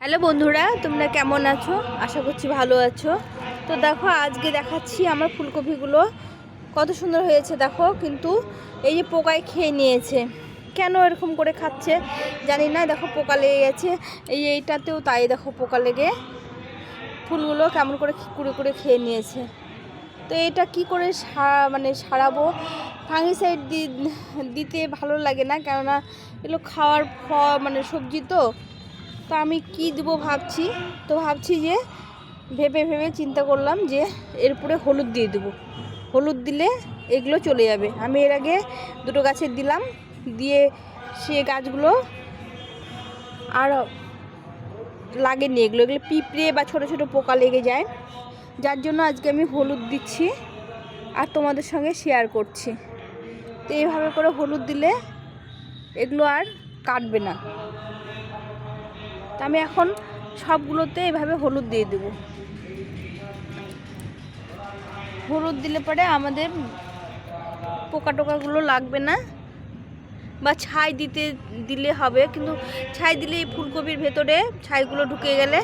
Hello বন্ধুরা, তোমরা কেমন আছো? আশা করছি ভালো আছো। তো দেখো, আজকে দেখাচ্ছি আমার ফুলকপিগুলো। কত সুন্দর হয়েছে দেখো, কিন্তু এই যে পোকায় খেয়ে নিয়েছে। কেন এরকম করে খাচ্ছে জানি না, দেখো পোকা লেগে গেছে। এই এইটাতেও তাই দেখো পোকা লেগে। ফুলগুলো কেমন করে কুড়ে করে খেয়ে নিয়েছে। তো এটা কি করে সা- মানে সারাবো? ফাঙ্গিসাইড দিতে ভালো লাগে না, কেননা এগুলো খাওয়ার ফ মানে সবজি তো। তো আমি কি দেবো ভাবছি? তো ভাবছি যে ভেবে ভেবে চিন্তা করলাম যে এরপরে হলুদ দিয়ে দেবো। হলুদ দিলে এগুলো চলে যাবে। আমি এর আগে দুটো গাছের দিলাম, দিয়ে সে গাছগুলো আর লাগেনি এগুলো। এগুলো পিঁপড়ে বা ছোট ছোট পোকা লেগে যায়। যার জন্য আজকে আমি হলুদ দিচ্ছি আর তোমাদের সঙ্গে শেয়ার করছি। তো এইভাবে করে হলুদ দিলে এগুলো আর কাটবে না। তা আমি এখন সবগুলোতে এভাবে হলুদ দিয়ে দেব। হলুদ দিলে পরে আমাদের পোকা টোকাগুলো লাগবে না বা ছাই দিতে দিলে হবে, কিন্তু ছাই দিলে এই ফুলকপির ভেতরে ছাইগুলো ঢুকে গেলে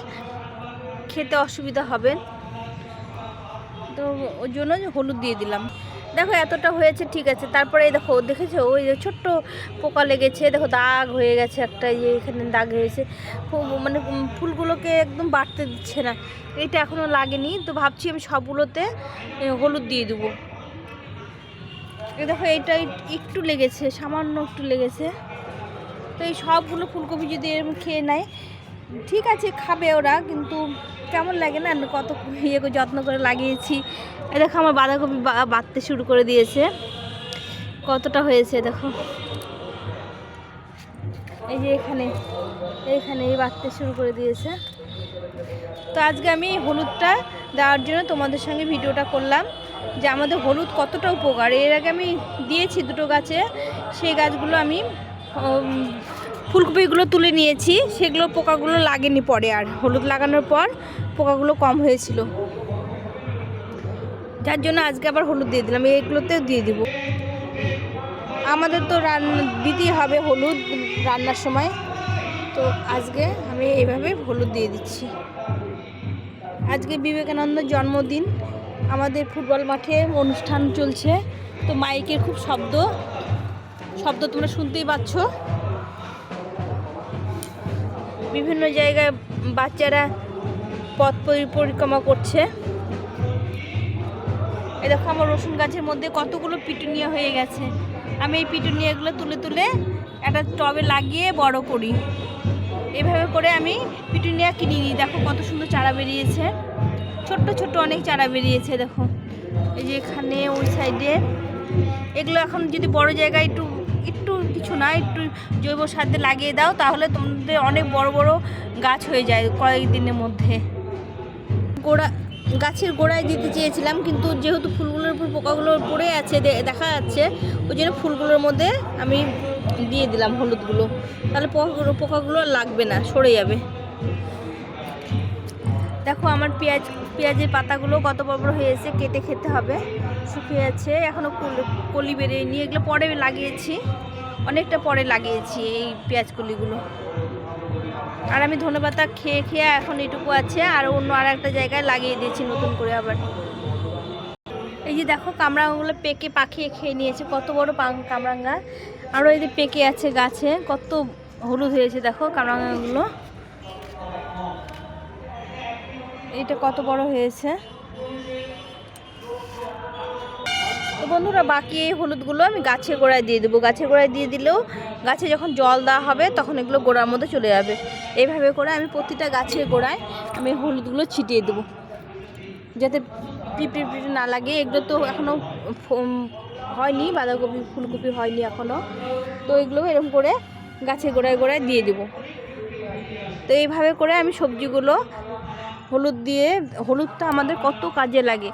খেতে অসুবিধা হবে। তো ওই জন্য হলুদ দিয়ে দিলাম। দেখো এতটা হয়েছে, ঠিক আছে। তারপরে দেখো, দেখেছ? ওই যে ছোট্ট পোকা লেগেছে, দেখো দাগ হয়ে গেছে একটা যে এখানে দাগ হয়েছে। ফু- মানে ফুলগুলোকে একদম বাড়তে দিচ্ছে না। এটা এখনও লাগেনি, তো ভাবছি আমি সবগুলোতে হলুদ দিয়ে দেবো। দেখো এটা একটু লেগেছে, সামান্য একটু লেগেছে। তো এই সবগুলো ফুলকপি যদি এরকম খেয়ে নেয় ঠিক আছে, খাবে ওরা, কিন্তু কেমন লাগে না? কত ইয়ে যত্ন করে লাগিয়েছি। দেখো আমার বাঁধাকপি বা- বাড়তে শুরু করে দিয়েছে। কতটা হয়েছে দেখো। এই যে এখানে এইখানে এই বাড়তে শুরু করে দিয়েছে। তো আজকে আমি হলুদটা দেওয়ার জন্য তোমাদের সঙ্গে ভিডিওটা করলাম, যে আমাদের হলুদ কতটা উপকার। এর আগে আমি দিয়েছি দুটো গাছে, সেই গাছগুলো আমি ফুলকপিগুলো তুলে নিয়েছি, সেগুলো পোকাগুলো লাগেনি পরে আর। হলুদ লাগানোর পর পোকাগুলো কম হয়েছিল। যার জন্য আজকে আবার হলুদ দিয়ে দিলাম এইগুলোতেও দিয়ে দিব। আমাদের তো রান্না দিতেই হবে হলুদ রান্নার সময়। তো আজকে আমি এইভাবে হলুদ দিয়ে দিচ্ছি। আজকে বিবেকানন্দ জন্মদিন। আমাদের ফুটবল মাঠে অনুষ্ঠান চলছে। তো মাইকের খুব শব্দ। শব্দ তোমরা শুনতেই পাচ্ছ। বিভিন্ন জায়গায় বাচ্চারা পথ পরি- পরিক্রমা করছে। এ দেখো আমার রসুন গাছের মধ্যে কতগুলো পিটুনিয়া হয়ে গেছে। আমি এই পিটুনিয়াগুলো তুলে তুলে একটা টবে লাগিয়ে বড় করি। এভাবে করে আমি পিটুনিয়া কিনে নিই। দেখো কত সুন্দর চারা বেরিয়েছে। ছোট্ট ছোট্ট অনেক চারা বেরিয়েছে, দেখো। এই যে এখানে ওই সাইডে। এগুলো এখন যদি বড় জায়গায় একটু একটু কিছু না, একটু জৈব সার লাগিয়ে দাও, তাহলে তোমাদের অনেক বড় বড় গাছ হয়ে যায় কয়েকদিনের মধ্যে। গোড়া, গাছের গোড়ায় দিতে চেয়েছিলাম, কিন্তু যেহেতু ফুলগুলোর উপর পোকাগুলো পড়ে আছে দেখা যাচ্ছে, ওই জন্য ফুলগুলোর মধ্যে আমি দিয়ে দিলাম হলুদগুলো। তাহলে পোকাগুলো পোকাগুলো লাগবে না, সরে যাবে। দেখো আমার পেঁয়াজ, পেঁয়াজের পাতাগুলো কত বড় বড় হয়েছে কেটে খেতে হবে। শুকিয়ে আছে এখনও কলি বেরিয়ে নিয়ে এগুলো পরে লাগিয়েছি। অনেকটা পরে লাগিয়েছি এই পেঁয়াজ কলিগুলো। আর আমি ধনেপাতা খেয়ে খেয়ে এখন এটুকু আছে, আর অন্য আর একটা জায়গায় লাগিয়ে দিয়েছি নতুন করে আবার। এই যে দেখো কামরাঙ্গাগুলো পেকে পাখিয়ে খেয়ে নিয়েছে, কত বড় কামরাঙ্গা আরও এই যে পেকে আছে গাছে, কত হলুদ হয়েছে দেখো কামরাঙ্গাগুলো এটা কত বড় হয়েছে? তো বন্ধুরা, বাকি এই হলুদগুলো আমি গাছের গোড়ায় দিয়ে দেবো। গাছের গোড়ায় দিয়ে দিলেও গাছে যখন জল দেওয়া হবে, তখন এগুলো গোড়ার মধ্যে চলে যাবে। এইভাবে করে আমি প্রতিটা গাছের গোড়ায় আমি হলুদগুলো ছিটিয়ে দেবো। যাতে পিঁপড়ে পিঁপড়ে না লাগে। এগুলো তো এখনও হয়নি, বাঁধাকপি, ফুলকপি হয়নি এখনও তো এগুলো এরকম করে গাছের গোড়ায় গোড়ায় দিয়ে দেবো। তো এইভাবে করে আমি সবজিগুলো হলুদ দিয়ে, হলুদটা আমাদের কত কাজে লাগে।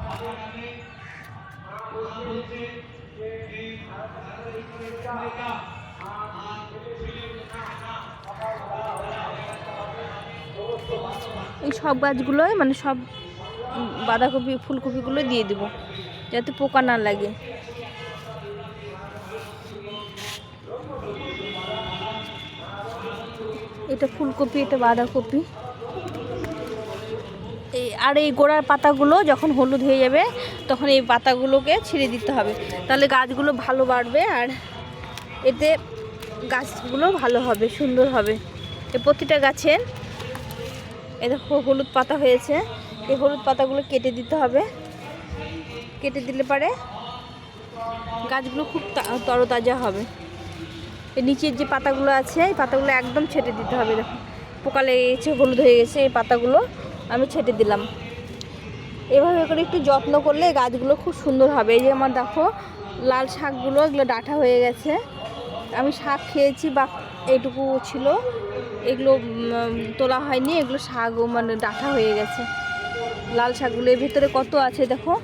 এই সব গাছগুলোই মানে সব বাঁধাকপি, ফুলকপিগুলো দিয়ে দেবো, যাতে পোকা না লাগে। এটা ফুলকপি, এটা বাঁধাকপি। আর এই গোড়ার পাতাগুলো যখন হলুদ হয়ে যাবে, তখন এই পাতাগুলোকে ছিঁড়ে দিতে হবে। তাহলে গাছগুলো ভালো বাড়বে আর এতে গাছগুলো ভালো হবে, সুন্দর হবে। এই প্রতিটা গাছের এ দেখো হলুদ পাতা হয়েছে। এই হলুদ পাতাগুলো কেটে দিতে হবে। কেটে দিলে পারে গাছগুলো খুব তরতাজা হবে। এই নিচের যে পাতাগুলো আছে, এই পাতাগুলো একদম ছেটে দিতে হবে। দেখো, পোকা লেগে গেছে হলুদ হয়ে গেছে, এই পাতাগুলো আমি ছেটে দিলাম। এভাবে করে একটু যত্ন করলে গাছগুলো খুব সুন্দর হবে। এই যে আমার দেখো, লাল শাকগুলো, এগুলো ডাঁটা হয়ে গেছে। আমি শাক খেয়েছি বা এইটুকু ছিল। এগুলো তোলা হয়নি। এগুলো শাকও মানে ডাঁটা হয়ে গেছে। লাল শাকগুলো এর ভিতরে কত আছে দেখো?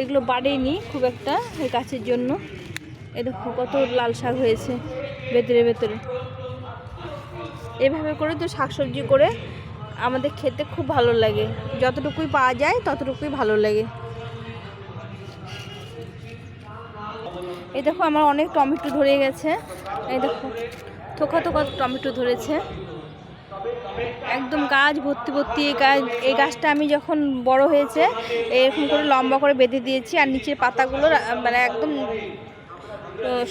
এগুলো বাড়েনি খুব একটা এই গাছের জন্য। এ দেখো কত লাল শাক হয়েছে ভেতরে ভেতরে। এভাবে করে তো শাকসবজি করে আমাদের খেতে খুব ভালো লাগে। যতটুকুই পাওয়া যায়, ততটুকুই ভালো লাগে। এই দেখো, আমার অনেক টমেটো ধরে গেছে। এই দেখো, থোকা থোকা টমেটো ধরেছে। একদম গাছ ভর্তি ভর্তি এই গাছ, এই গাছটা আমি যখন বড় হয়েছে, এরকম করে লম্বা করে বেঁধে দিয়েছি, আর নিচের পাতাগুলো মানে একদম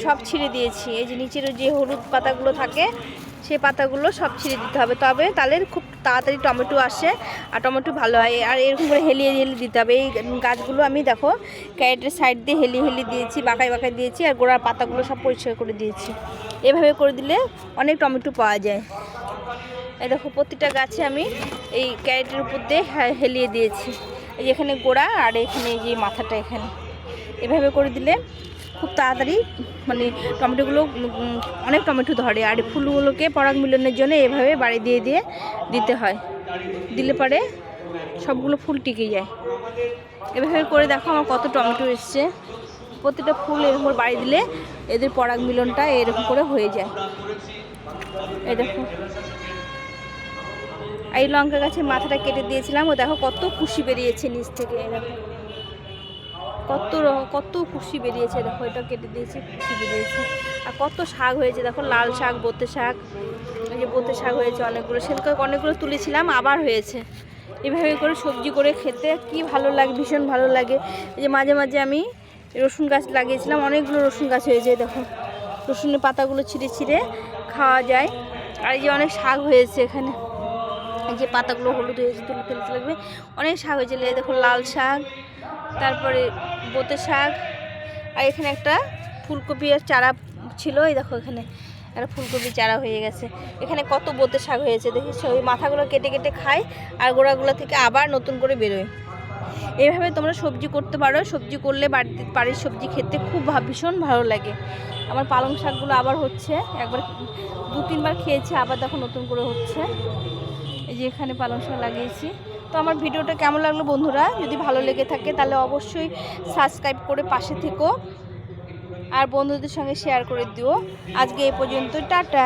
সব ছিঁড়ে দিয়েছি। এই যে নিচের যে হলুদ পাতাগুলো থাকে সেই পাতাগুলো সব ছিঁড়ে দিতে হবে। তবে তাহলে খুব তাড়াতাড়ি টমেটো আসে আর টমেটো ভালো হয়। আর এরকম করে হেলিয়ে হেলিয়ে দিতে হবে। এই গাছগুলো আমি দেখো ক্যারেটের সাইড দিয়ে হেলিয়ে হেলিয়ে দিয়েছি, বাঁকায় বাঁকায় দিয়েছি আর গোড়ার পাতাগুলো সব পরিষ্কার করে দিয়েছি। এভাবে করে দিলে অনেক টমেটো পাওয়া যায়। এই দেখো প্রতিটা গাছে আমি এই ক্যারেটের উপর দিয়ে হে- হেলিয়ে দিয়েছি। এখানে গোড়া আর এখানে যে মাথাটা এখানে। এভাবে করে দিলে খুব তাড়াতাড়ি মানে টমেটোগুলো অনেক টমেটো ধরে। আর ফুলগুলোকে পরাগ মিলনের জন্য এভাবে বাড়ি দিয়ে দিয়ে দিতে হয়। দিলে পরে সবগুলো ফুল টিকে যায়। এভাবে করে দেখো আমার কত টমেটো এসছে। প্রতিটা ফুল এরকম বাড়ি দিলে এদের পরাগ মিলনটা এরকম করে হয়ে যায়। এই দেখো। এই লঙ্কা গাছের মাথাটা কেটে দিয়েছিলাম। ও দেখো কত খুশি বেরিয়েছে নিচ থেকে। দেখো। কত কত খুশি বেরিয়েছে, দেখো, এটা কেটে দিয়েছি খুশি বেরিয়েছে। আর কত শাক হয়েছে, দেখো, লাল শাক, বোতে শাক, এই যে বোতে শাক হয়েছে অনেকগুলো সেদিনকে অনেকগুলো তুলেছিলাম, আবার হয়েছে। এভাবে করে সবজি করে খেতে কি ভালো লাগে, ভীষণ ভালো লাগে। এই যে মাঝে মাঝে আমি রসুন গাছ লাগিয়েছিলাম, অনেকগুলো রসুন গাছ হয়েছে দেখো। রসুনের পাতাগুলো ছিঁড়ে ছিঁড়ে খাওয়া যায়। আর এই যে অনেক শাক হয়েছে এখানে। যে পাতাগুলো হলুদ হয়েছে, তুলে ফেলতে লাগবে। অনেক শাক হয়েছিল এই দেখো, লাল শাক তারপরে বোতে শাক, আর এখানে একটা ফুলকপি আর চারা ছিল, এই দেখো এখানে একটা ফুলকপি চারা হয়ে গেছে। এখানে কত বোতে শাক হয়েছে দেখিস ওই মাথাগুলো কেটে কেটে খায় আর গোড়াগুলো থেকে আবার নতুন করে বেরোয়। এইভাবে তোমরা সবজি করতে পারো। সবজি করলে বাড়িতে, বাড়ির সবজি খেতে খুব ভীষণ ভালো লাগে। আমার পালং শাকগুলো আবার হচ্ছে, একবার দু তিনবার খেয়েছি, আবার দেখো নতুন করে হচ্ছে। এই যে এখানে পালং শাক লাগিয়েছি। তো আমার ভিডিওটা কেমন লাগল বন্ধুরা? যদি ভালো লেগে থাকে তাহলে অবশ্যই সাবস্ক্রাইব করে পাশে থেকো। আর বন্ধুদের সঙ্গে শেয়ার করে দিও। আজকে এ পর্যন্ত, টাটা।